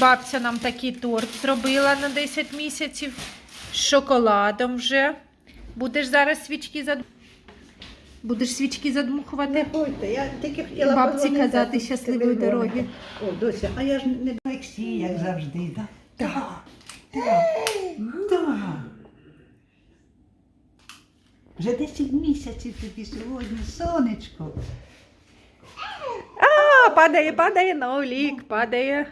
Бабця нам такий торт зробила на 10 місяців з шоколадом вже. Будеш зараз свічки зад... Будеш свічки задмухувати? Не ходьте, я тільки хотіла Бабці казати щасливої телефон. дороги. О, Дося, а я ж не до Олексій, як завжди, так? Так. Так. Так. Вже 10 місяців тобі сьогодні, сонечко. А, падає, падає на олік, падає.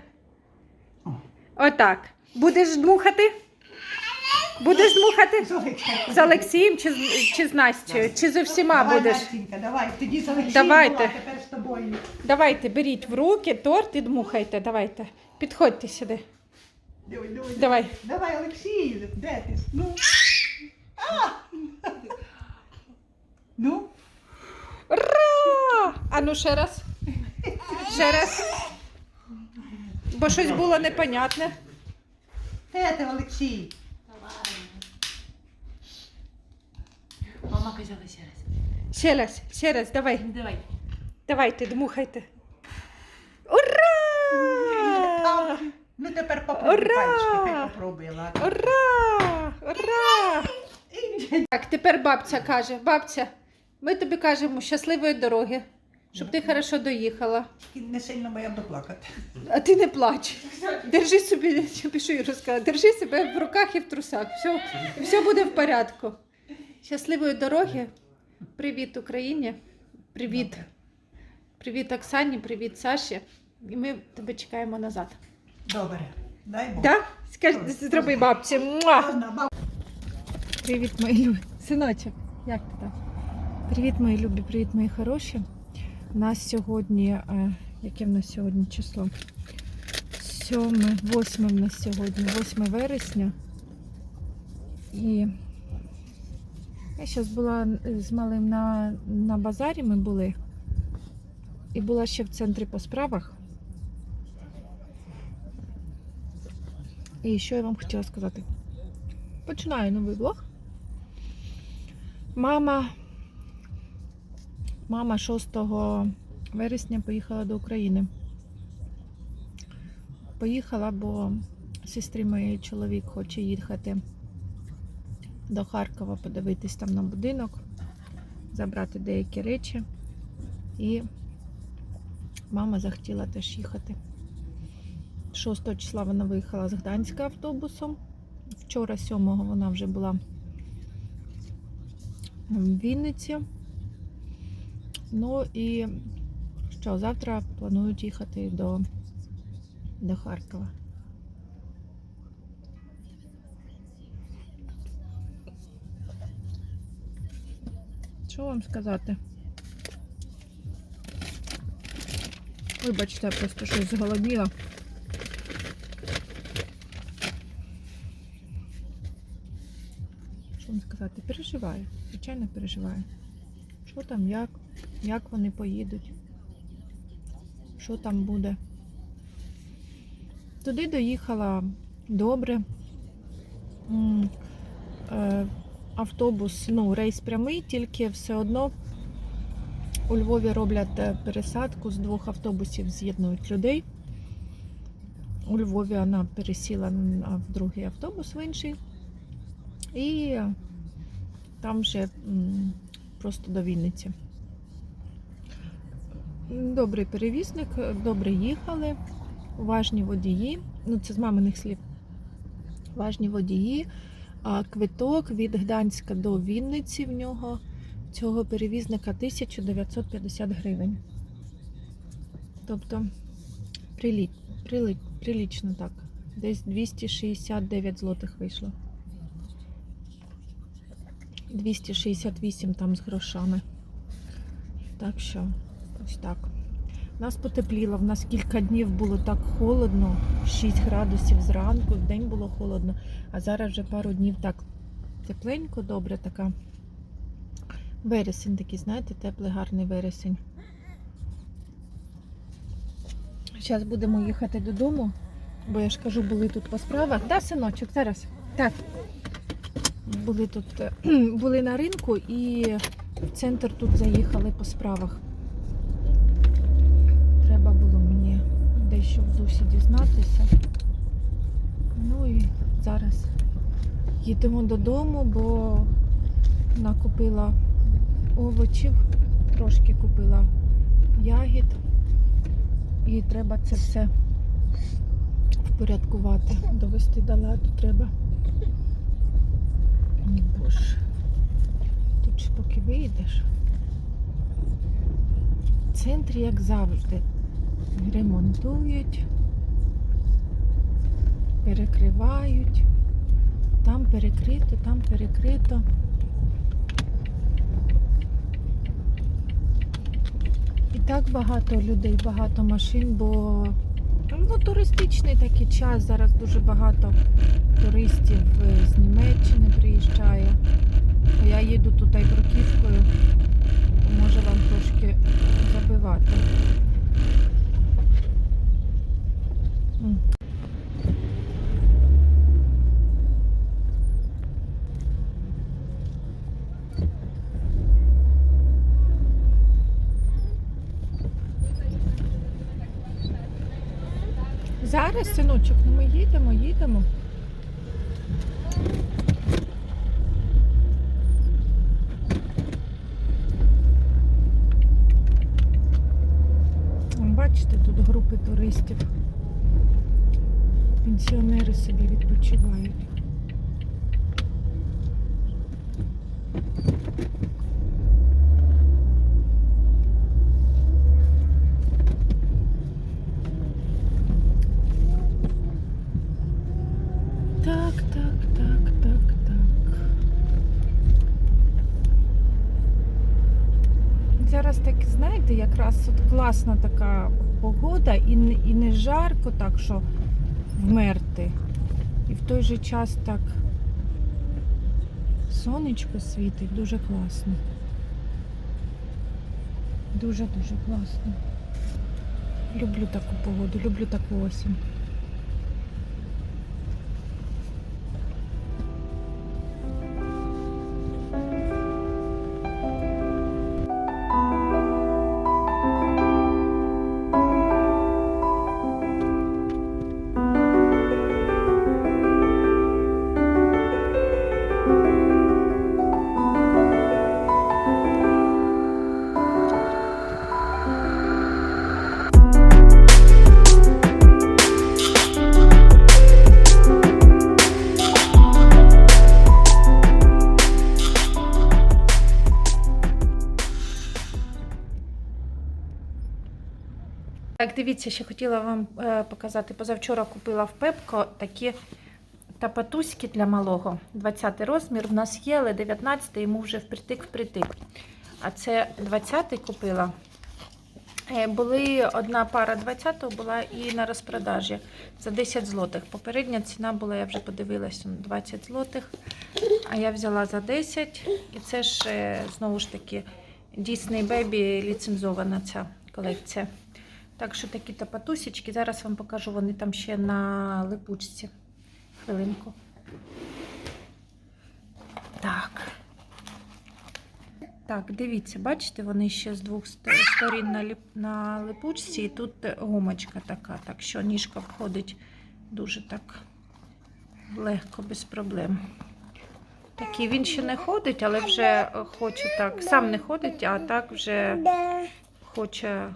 Отак. Будеш дмухати? Будеш дмухати? З Олексієм. Чи, з- чи з Настю? Чи з усіма Давай, будеш? Настенька, давай, тоді з Олексієм Давайте. була, тепер з тобою. Давайте, беріть в руки торт і дмухайте. Давайте. Підходьте сюди. Давай, давай. Давай. Давай, Олексій, де ти? Ну. А! Ну, Ура! А ну ще раз. Ще раз. Бо щось було непонятне. де ти, Олексій? Мама казала ще раз. Ще раз, ще раз, давай. Давай. Давайте, дмухайте. Ура! Ну тепер попробуй Ура! пальчики, хай попробуй, ладно. Ура! Ура! Так, тепер бабця каже: бабця, ми тобі кажемо щасливої дороги, щоб ти хорошо доїхала. Не сильно бо я буду плакати. А ти не плач. Держи собі, я пишу Юру сказала, держи себе в руках і в трусах. Все, все буде в порядку. Щасливої дороги. Привіт Україні. Привіт. Привіт Оксані, привіт Саші. І ми тебе чекаємо назад. Добре, дай Бог. Так? Скажи, зроби бабці. Муа! Привіт, мої любі. Синочок, як ти там? Привіт, мої любі, привіт, мої хороші. У нас сьогодні, е, яке в нас сьогодні число? 7, 8 в нас сьогодні, 8 вересня. І я зараз була з малим на, на базарі, ми були. І була ще в центрі по справах. І що я вам хотіла сказати? Починаю новий влог. Мама, мама 6 вересня поїхала до України. Поїхала, бо сестри моєї чоловік хоче їхати до Харкова, подивитись там на будинок, забрати деякі речі. І мама захотіла теж їхати. 6 числа вона виїхала з Гданська автобусом. Вчора, 7-го, вона вже була в Вінниці. Ну і що, завтра планують їхати до, до Харкова. Що вам сказати? Вибачте, я просто щось зголодніла. Що вам сказати? Переживаю. Звичайно, переживаю. Що там, як, як вони поїдуть? Що там буде? Туди доїхала добре. Е, Автобус, ну, рейс прямий, тільки все одно у Львові роблять е, пересадку з двох автобусів, з'єднують людей. У Львові вона пересіла в другий автобус в інший. І там вже просто до Вінниці. Добрий перевізник, добре їхали, уважні водії. Ну, це з маминих слів. Уважні водії. А квиток від Гданська до Вінниці в нього цього перевізника 1950 гривень. Тобто прилі, прилі, прилічно так. Десь 269 злотих вийшло. 268 там з грошами. Так що, ось так. У нас потепліло, в нас кілька днів було так холодно, 6 градусів зранку, в день було холодно, а зараз вже пару днів так тепленько, добре така. Вересень такий, знаєте, теплий, гарний вересень. Зараз будемо їхати додому, бо я ж кажу, були тут по справах. Да, синочок, зараз. Так. Були тут, е, були на ринку і в центр тут заїхали по справах. Треба було мені щоб в Зусі дізнатися. Ну і зараз їдемо додому, бо накупила овочів, трошки купила ягід. І треба це все впорядкувати, довести до ладу треба. Боже. Тут ж поки вийдеш. В центрі, як завжди, ремонтують, перекривають. Там перекрито, там перекрито. І так багато людей, багато машин, бо ну, туристичний такий час. Зараз дуже багато туристів з Німеччини приїжджає. Я їду тут бруківкою, може вам трошки забивати. Зараз, синочок, ну ми їдемо, їдемо. Бачите, тут групи туристів. Пенсіонери собі відпочивають. Так, так, так, так, так. Зараз так, знаєте, якраз от класна така погода і не, і не жарко, так що вмерти. І в той же час так сонечко світить, дуже класно. Дуже-дуже класно. Люблю таку погоду, люблю таку осінь. Дивіться, ще хотіла вам е, показати. Позавчора купила в Пепко такі тапатуськи для малого. 20 розмір. В нас є, але 19 йому вже впритик-впритик. А це 20 купила. Е, Були одна пара 20-го була і на розпродажі за 10 злотих. Попередня ціна була, я вже подивилася, 20 злотих. А я взяла за 10. І це ж е, знову ж таки Disney Baby ліцензована ця колекція. Так що такі тапатусечки. Зараз вам покажу, вони там ще на липучці. Хвилинку. Так. Так, дивіться, бачите, вони ще з двох сторін на, ліп... на липучці, і тут гумочка така, так що ніжка входить дуже так легко, без проблем. Такий він ще не ходить, але вже е, хоче так. Сам не ходить, а так вже хоче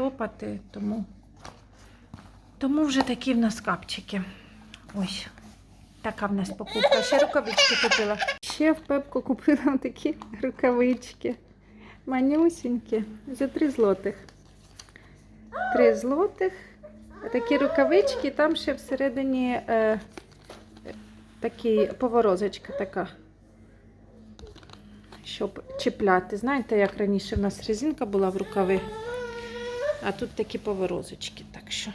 топати, тому, тому вже такі в нас капчики. Ось. Така в нас покупка. Ще рукавички купила. Ще в Пепку купила такі рукавички. Манюсінькі. За 3 злотих. 3 злотих. Такі рукавички, там ще всередині е, такий поворозочка така. Щоб чіпляти. Знаєте, як раніше в нас резинка була в рукави. А тут такі поворозочки. Так що.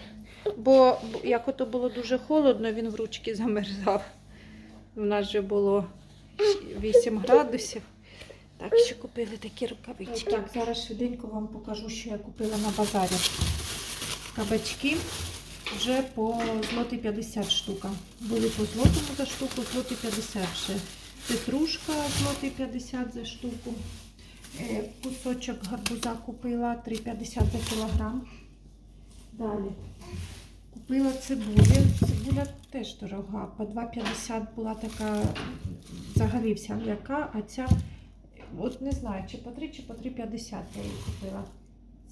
Бо як ото було дуже холодно, він в ручки замерзав. У нас вже було 8 градусів. Так що купили такі рукавички. Так, зараз швиденько вам покажу, що я купила на базарі. Кабачки вже по злоті 50 штука. Були по злотому за штуку, злоті 50 ще. Петрушка злоті 50 за штуку. Е, Кусочок гарбуза купила 3,50 за кілограм. Далі. Купила цибулі. Цибуля теж дорога. По 2,50 була така взагалі вся м'яка, а ця, от не знаю, чи по 3, чи по 3,50 я її купила.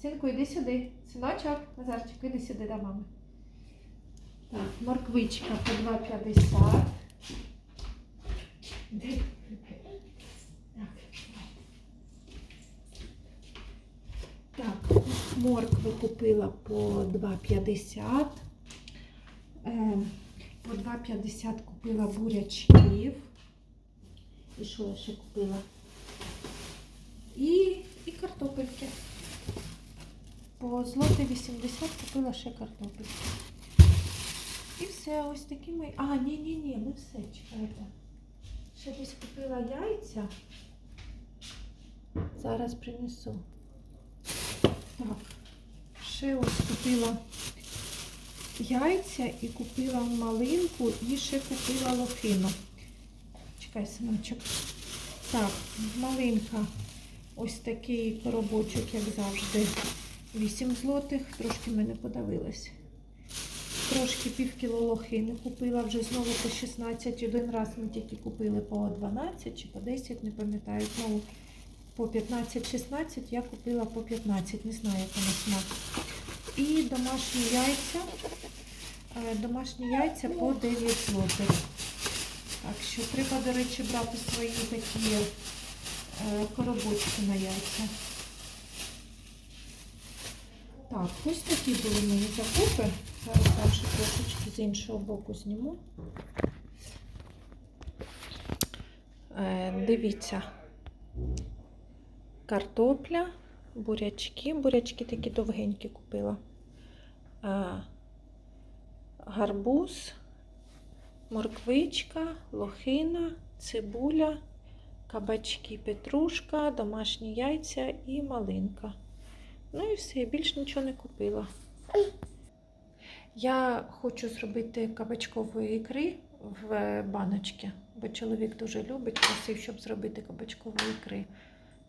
Синку, йди сюди. Синочок, Назарчик, іди сюди до мами. Так, морквичка по 2,50. Де? Так. Так, моркву купила по 2,50. Е, По 2,50 купила бурячків. І що я ще купила? І, і картопельки. По злоти 80 купила ще картопельки. І все, ось такі мої. А, ні, ні, ні, не все, чекайте. Ще десь купила яйця. Зараз принесу. Так, ще ось купила яйця і купила малинку і ще купила лохину. Чекай, синочок. Так, малинка. Ось такий коробочок, як завжди. 8 злотих, трошки мене подавилось. Трошки пів кіло лохини купила, вже знову по 16. Один раз ми тільки купили по 12 чи по 10, не пам'ятаю. Знову по 15-16 я купила по 15, не знаю, яка на смак. І домашні яйця. Е, Домашні яйця по 9 злотих. Так що треба, до речі, брати свої такі е, коробочки на яйця. Так, ось такі були мої закупи. Зараз я ще трошечки з іншого боку зніму. Е, дивіться. Картопля, бурячки. Бурячки такі довгенькі купила. Гарбуз, морквичка, лохина, цибуля, кабачки, петрушка, домашні яйця і малинка. Ну і все, більш нічого не купила. Я хочу зробити кабачкової ікри в баночці, бо чоловік дуже любить, просив, щоб зробити кабачкової ікри.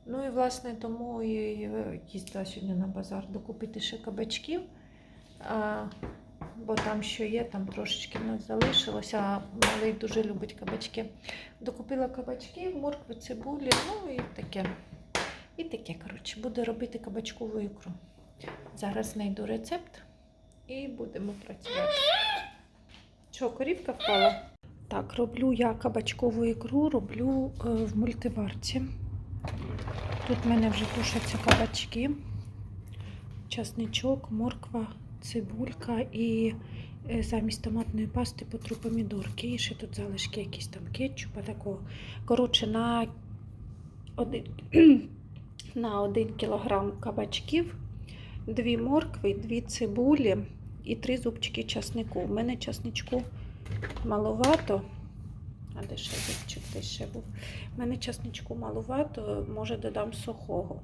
Ну і власне тому і їздила сьогодні на базар докупити ще кабачків. А, бо там що є, там трошечки в нас залишилося, а малий дуже любить кабачки. Докупила кабачків, моркви, цибулі, ну і таке. І таке, коротше, буду робити кабачкову ікру. Зараз знайду рецепт і будемо працювати. Що, корівка впала? Так, роблю я кабачкову ікру, роблю е, в мультиварці. Тут в мене вже тушаться кабачки, часничок, морква, цибулька і е, замість томатної пасти потру помідорки. І ще тут залишки якісь там кетчупа такого. Коротше, на один, на 1 кілограм кабачків, 2 моркви, 2 цибулі і 3 зубчики часнику. У мене часничку маловато. А де ще зубчик десь ще був? У мене часничку маловато, може додам сухого.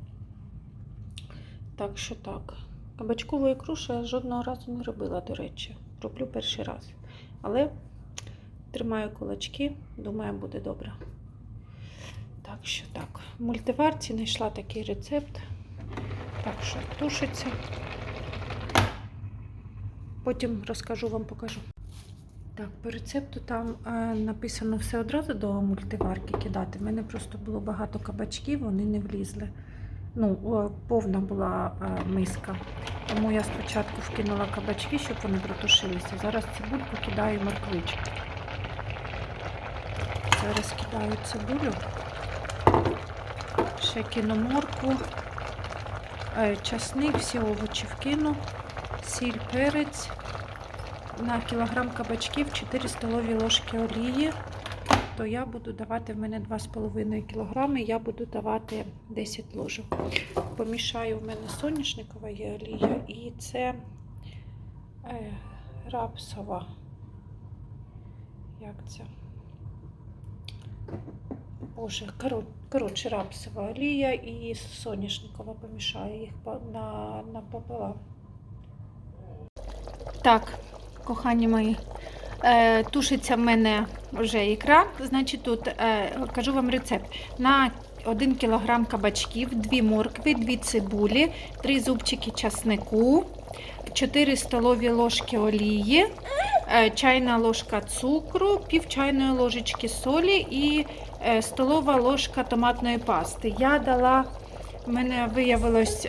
Так що так. Кабачкову ікру я жодного разу не робила, до речі. Роблю перший раз. Але тримаю кулачки, думаю, буде добре. Так що так. В мультиварці знайшла такий рецепт. Так що тушиться. Потім розкажу вам, покажу. Так, по рецепту там е, написано все одразу до мультиварки кидати. В мене просто було багато кабачків, вони не влізли. Ну, повна була е, миска. Тому я спочатку вкинула кабачки, щоб вони протушилися. Зараз цибульку кидаю морквичку. Зараз кидаю цибулю. Ще кину моркву, е, часник, всі овочі вкину, сіль, перець. На кілограм кабачків 4 столові ложки олії, то я буду давати в мене 2,5 кілограми, я буду давати 10 ложок. Помішаю в мене соняшникова є олія і це е, рапсова. Як це? Боже, коро- коротше, рапсова олія і соняшникова помішаю їх на, напополам. Так, кохані мої, е, тушиться в мене вже ікра. Значить, тут е, кажу вам рецепт. На 1 кг кабачків, 2 моркви, 2 цибулі, 3 зубчики часнику, 4 столові ложки олії, е, чайна ложка цукру, пів чайної ложечки солі і столова ложка томатної пасти. Я дала, в мене виявилось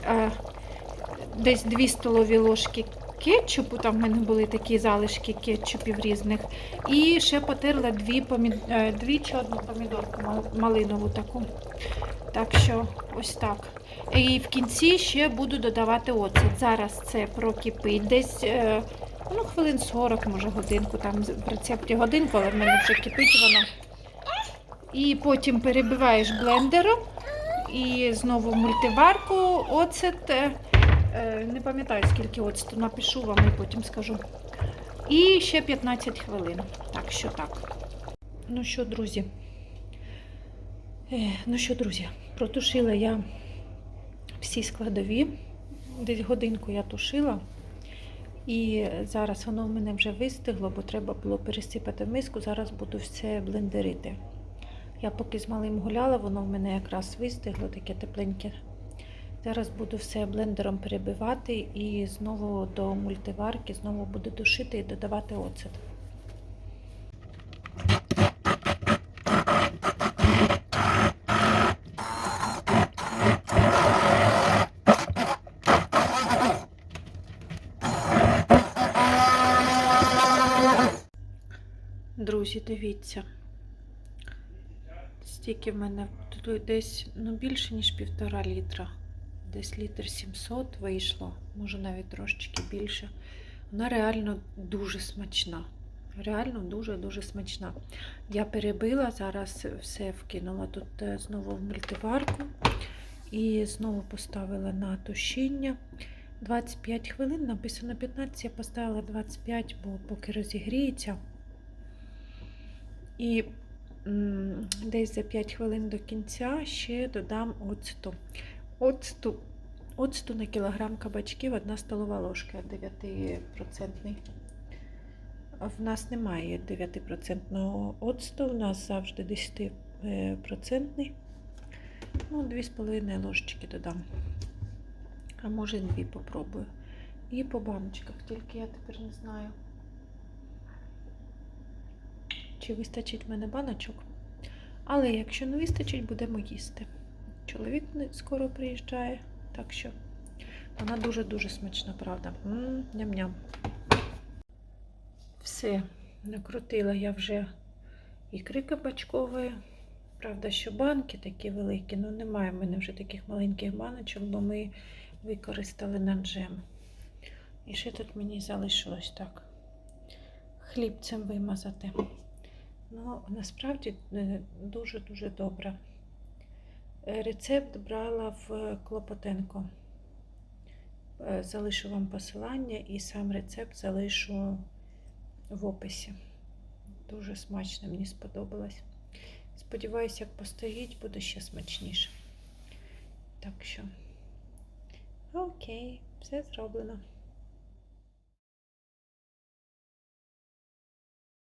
десь 2 столові ложки кетчупу, там в мене були такі залишки кетчупів різних. І ще потерла дві, помід... е, дві чи одну помідорку малинову таку. Так що ось так. І в кінці ще буду додавати оцет. Зараз це прокипить десь е, ну, хвилин 40, може годинку. Там в рецепті годинку, але в мене вже кипить воно. І потім перебиваєш блендером і знову мультиварку оцет. Е, Не пам'ятаю, скільки оцту напишу вам і потім скажу. І ще 15 хвилин. Так що так. Ну що, друзі? Е, Ну що, друзі, протушила я всі складові. Десь годинку я тушила. І зараз воно в мене вже вистигло, бо треба було пересипати в миску. Зараз буду все блендерити. Я поки з малим гуляла, воно в мене якраз вистигло, таке тепленьке. Зараз буду все блендером перебивати і знову до мультиварки, знову буду душити і додавати оцет. Друзі, дивіться. Стільки в мене десь ну, більше, ніж півтора літра. Десь літр 700 вийшло, може навіть трошечки більше. Вона реально дуже смачна. Реально дуже-дуже смачна. Я перебила, зараз все вкинула тут е, знову в мультиварку і знову поставила на тушіння. 25 хвилин, написано 15, я поставила 25, бо поки розігріється. І десь за 5 хвилин до кінця ще додам оцту. Оцту, оцту на кілограм кабачків 1 столова ложка 9%. В нас немає 9% оцту, в нас завжди 10%. Ну, 2,5 ложечки додам. А може 2 попробую. І по баночках, тільки я тепер не знаю. Чи вистачить в мене баночок? Але якщо не вистачить, будемо їсти. Чоловік скоро приїжджає, так що вона дуже-дуже смачна, правда. Ням-ням. Все, накрутила я вже ікри кабачкової. Правда, що банки такі великі, ну немає в мене вже таких маленьких баночок, бо ми використали на джем. І ще тут мені залишилось так хлібцем вимазати. Ну, насправді е, дуже-дуже добре. Рецепт брала в Клопотенко. Е, Залишу вам посилання і сам рецепт залишу в описі. Дуже смачно, мені сподобалось. Сподіваюся, як постоїть, буде ще смачніше. Так що, окей, все зроблено.